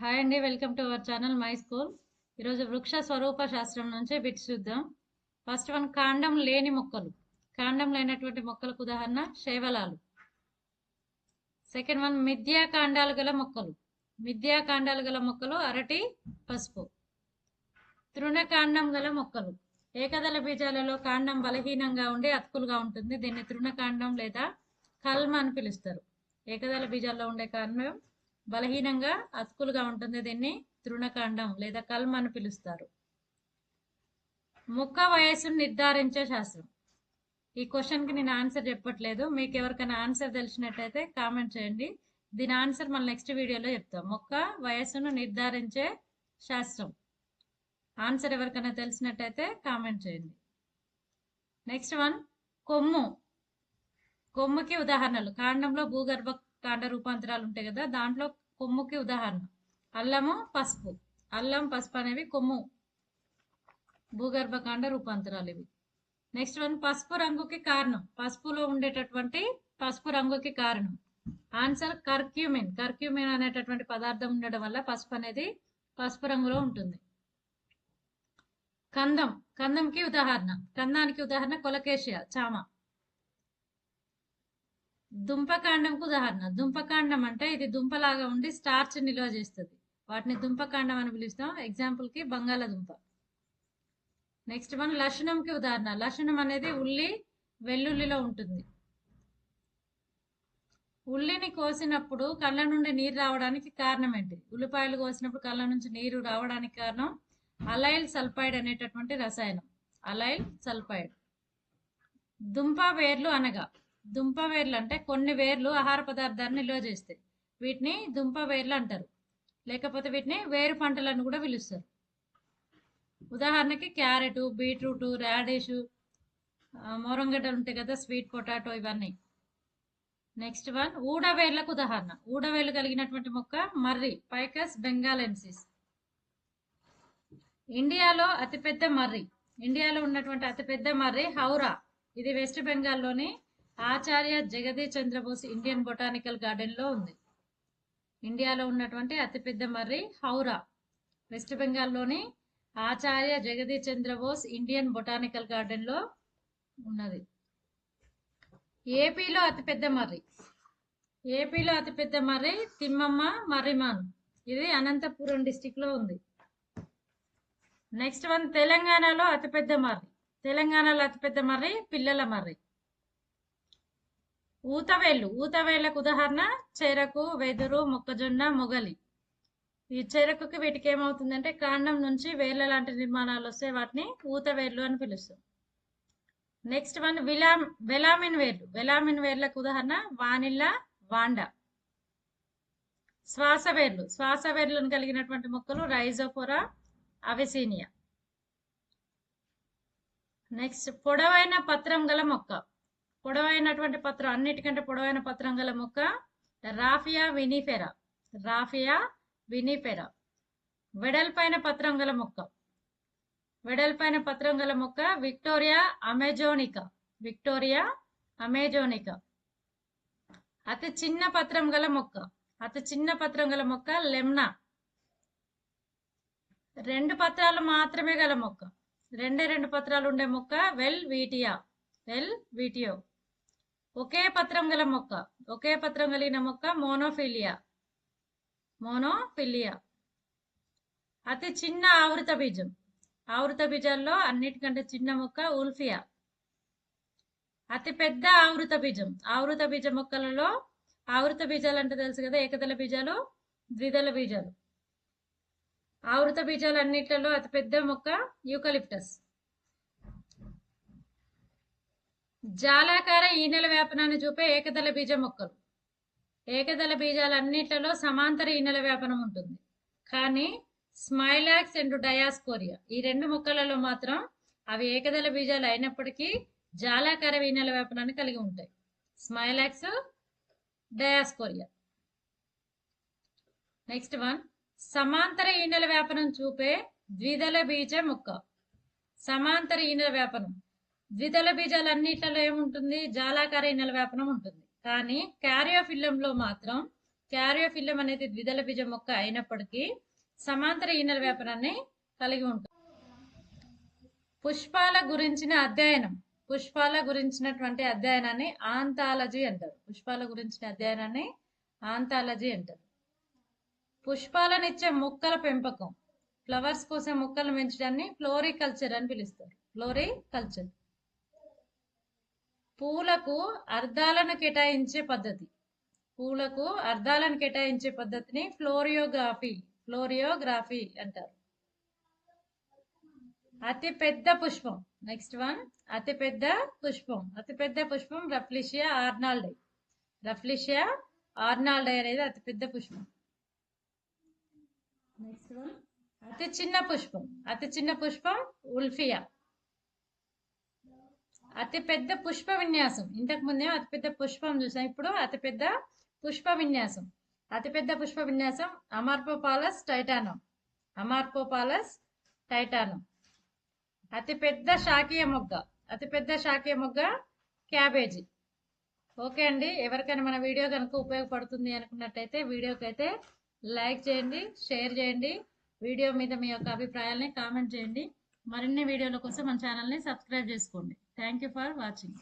Hi అండి welcome to our channel my school. ఈరోజు వృక్ష స్వరూప శాస్త్రం నుంచి బిట్స్ చూద్దాం. ఫస్ట్ వన్ కాండం లేని మొక్కలు. కాండం లేనటువంటి మొక్కలకు ఉదాహరణ శైవలాలు. సెకండ్ వన్ మిథ్యా కాండాలు గల మొక్కలు. మిథ్యా కాండాలు గల మొక్కలు అరటి పసుపు. తృణకాండం గల మొక్కలు. ఏకదళ బీజాలలో కాండం బలహీనంగా ఉండి అతుకులుగా ఉంటుంది. దీన్ని తృణకాండం లేదా కల్మ అని పిలుస్తారు. ఏకదళ బీజాల్లో ఉండే కాండం బలహీనంగా అతుకులుగా ఉంటుంది దీన్ని తృణకాండం లేదా కల్మ అని పిలుస్తారు. మొక్క వయస్సును నిర్ధారించే శాస్త్రం. ఈ క్వశ్చన్కి నేను ఆన్సర్ చెప్పట్లేదు. మీకు ఎవరికైనా ఆన్సర్ తెలిసినట్టయితే కామెంట్ చేయండి. దీని ఆన్సర్ మనం నెక్స్ట్ వీడియోలో చెప్తాం. మొక్క వయస్సును నిర్ధారించే శాస్త్రం. ఆన్సర్ ఎవరికైనా తెలిసినట్టయితే కామెంట్ చేయండి. నెక్స్ట్ వన్ కొమ్ము. కొమ్ముకి ఉదాహరణలు. కాండంలో భూగర్భ కాండ రూపాంతరాలు ఉంటాయి కదా దాంట్లో కొమ్ముకి ఉదాహరణ. అల్లము పసుపు. అల్లం పసుపు అనేవి కొమ్ము. భూగర్భకాండ రూపాంతరాలు ఇవి. నెక్స్ట్ వన్ పసుపు రంగుకి కారణం. పసుపులో ఉండేటటువంటి పసుపు రంగుకి కారణం. ఆన్సర్ కర్క్యూమిన్ కర్క్యూమిన్ అనేటటువంటి పదార్థం ఉండడం వల్ల పసుపు అనేది పసుపు రంగులో ఉంటుంది. కందం. కందంకి ఉదాహరణ. కందానికి ఉదాహరణ కొలకేషియా చామ. దుంపకాండంకు ఉదాహరణ. దుంపకాండం అంటే ఇది దుంపలాగా ఉండి స్టార్చ్ నిల్వ చేస్తుంది. వాటిని దుంపకాండం అని పిలుస్తాం. ఎగ్జాంపుల్కి బంగాళదుంప. నెక్స్ట్ వన్ లక్షణంకి ఉదాహరణ. లక్షణం అనేది ఉల్లి వెల్లుల్లిలో ఉంటుంది. ఉల్లిని కోసినప్పుడు కళ్ళ నుండి నీరు రావడానికి కారణం ఏంటి? ఉల్లిపాయలు కోసినప్పుడు కళ్ళ నుంచి నీరు రావడానికి కారణం? అలైల్ సల్ఫైడ్ అనేటటువంటి రసాయనం. Allyl sulphide. దుంప వేర్లు అనగా దుంప వేర్లు అంటే కొన్ని వేర్లు ఆహార పదార్థాన్ని నిల్వ చేస్తాయి. వీటిని దుంప వేర్లు అంటారు. లేకపోతే వీటిని వేరు పంటలను కూడా పిలుస్తారు. ఉదాహరణకి క్యారెట్ బీట్రూట్ రాడిష్ మొరంగడ్డలు ఉంటాయి కదా స్వీట్ పొటాటో ఇవన్నీ. నెక్స్ట్ వన్ ఊడవేర్లకు ఉదాహరణ. ఊడవేర్లు కలిగినటువంటి మొక్క మర్రి పైకస్ బెంగాలెన్సిస్ ఇండియాలో అతిపెద్ద మర్రి. ఇండియాలో ఉన్నటువంటి అతిపెద్ద మర్రి హౌరా. ఇది వెస్ట్ బెంగాల్లోని ఆచార్య జగదీ చంద్రబోస్ ఇండియన్ బొటానికల్ గార్డెన్లో ఉంది. ఇండియాలో ఉన్నటువంటి అతిపెద్ద మర్రి హౌరా. వెస్ట్ బెంగాల్లోని ఆచార్య జగదీ చంద్రబోస్ ఇండియన్ బొటానికల్ గార్డెన్లో ఉన్నది. ఏపీలో అతిపెద్ద మర్రి. ఏపీలో అతిపెద్ద మర్రి తిమ్మమ్మ మర్రిమాన్. ఇది అనంతపురం డిస్టిక్లో ఉంది. నెక్స్ట్ వన్ తెలంగాణలో అతిపెద్ద మర్రి. తెలంగాణలో అతిపెద్ద మర్రి పిల్లల మర్రి. ఊతవేళ్ళు ఊతవేళ్ళకు ఉదాహరణ చెరకు వెదురు మొక్కజొన్న మొగలి. ఈ చెరకుకి వీటికి ఏమవుతుందంటే కాండం నుంచి వేర్ల లాంటి నిర్మాణాలు వస్తే వాటిని ఊతవేర్లు అని పిలుస్తాం. నెక్స్ట్ వన్ విలా వెలామిన్ వేర్లు. వెలామిన్ వేర్లకు ఉదాహరణ వానిల్లా వాండా. శ్వాస వేర్లు. శ్వాస వేర్లను కలిగినటువంటి మొక్కలు రైజోఫోరా అవెసీనియా. నెక్స్ట్ పొడవైన పత్రం గల మొక్క. పొడవైనటువంటి పత్రం అన్నిటికంటే పొడవైన పత్రం గల మొక్క రాఫియా వినిఫెరా. రాఫియా వినిఫెరా. వెడల్పైన పత్రం గల మొక్క. వెడల్పైన పత్రం గల మొక్క విక్టోరియా అమెజోనికా. విక్టోరియా అమెజోనికా. అతి చిన్న పత్రం గల మొక్క. అతి చిన్న పత్రం గల మొక్క లెమ్నా. రెండు పత్రాలు మాత్రమే గల మొక్క. రెండే రెండు పత్రాలు ఉండే మొక్క వెల్ వీటియా వెల్ వీటియో ఒకే పత్రం గల మొక్క ఒకే పత్రం కలిగిన మొక్క మోనోఫిలియా. మోనోఫిలియా. అతి చిన్న ఆవృత బీజం. ఆవృత బీజాల్లో అన్నిటికంటే చిన్న మొక్క ఉల్ఫియా. అతి పెద్ద ఆవృత బీజం. ఆవృత బీజ మొక్కలలో ఆవృత బీజాలు అంటే తెలుసు కదా ఏకదళ బీజాలు ద్విదళ బీజాలు. ఆవృత బీజాలు అన్నిట్లలో అతిపెద్ద మొక్క యూకలిప్టస్. జాలాకార ఈనెల వ్యాపనాన్ని చూపే ఏకదళ బీజ మొక్కలు. ఏకదళ బీజాలన్నిట్లలో సమాంతర ఈనెల వ్యాపనం ఉంటుంది. కానీ స్మైలాక్స్ అండ్ డయాస్కోరియా ఈ రెండు మొక్కలలో మాత్రం అవి ఏకదళ బీజాలు అయినప్పటికీ జాలాకార ఈనెల వ్యాపనాన్ని కలిగి ఉంటాయి. Smilax dioscorea. Next one. సమాంతర ఈనెల వ్యాపనం చూపే ద్విదళ బీజ మొక్క. సమాంతర ఈనెల వ్యాపనం ద్వితల బీజాలన్నిట్లలో ఏముంటుంది? జాలాకార ఈనెల వ్యాపనం ఉంటుంది. కానీ క్యారియోఫిల్లంలో మాత్రం క్యారియోఫిల్లం అనేది ద్విదల బీజ మొక్క అయినప్పటికీ సమాంతర ఈనెల వ్యాపనాన్ని కలిగి ఉంటుంది. పుష్పాల గురించిన అధ్యయనం. పుష్పాల గురించినటువంటి అధ్యయనాన్ని ఆంతాలజీ అంటారు. పుష్పాల గురించిన అధ్యయనాన్ని ఆంతాలజీ అంటారు. పుష్పాలనిచ్చే మొక్కల పెంపకం. ఫ్లవర్స్ కోసం మొక్కలు పెంచడాన్ని ఫ్లోరికల్చర్ అని పిలుస్తారు. ఫ్లోరికల్చర్. పూలకు అర్థాలను కేటాయించే పద్ధతి. పూలకు అర్థాలను కేటాయించే పద్ధతిని ఫ్లోరియోగ్రఫీ ఫ్లోరియోగ్రఫీ అంటారు. అతి పెద్ద పుష్పం. నెక్స్ట్ వన్ అతి పెద్ద పుష్పం. అతి పెద్ద పుష్పం రఫ్లిషియా ఆర్నాల్డై. రఫ్లిషియా ఆర్నాల్డై అనేది అతి పెద్ద పుష్పం. నెక్స్ట్ వన్ అతి చిన్న పుష్పం. అతి చిన్న పుష్పం ఉల్ఫియా. అతిపెద్ద పుష్ప విన్యాసం. ఇంతకు ముందే అతిపెద్ద పుష్పం చూసాం. ఇప్పుడు అతిపెద్ద పుష్ప విన్యాసం. అతిపెద్ద పుష్ప విన్యాసం అమార్పోపాలస్ టైటానం. అమార్పోపాలస్ టైటానం. అతిపెద్ద శాఖీయ శాకీయ మొగ్గ. అతిపెద్ద శాఖీయ శాకీయ మొగ్గ క్యాబేజీ. ఓకే అండి. ఎవరికైనా మన వీడియో కనుక ఉపయోగపడుతుంది అనుకున్నట్టయితే వీడియోకి అయితే లైక్ చేయండి షేర్ చేయండి. వీడియో మీద మీ యొక్క అభిప్రాయాల్ని కామెంట్ చేయండి. మరిన్ని వీడియోల కోసం మన ఛానల్ని సబ్స్క్రైబ్ చేసుకోండి. Thank you for watching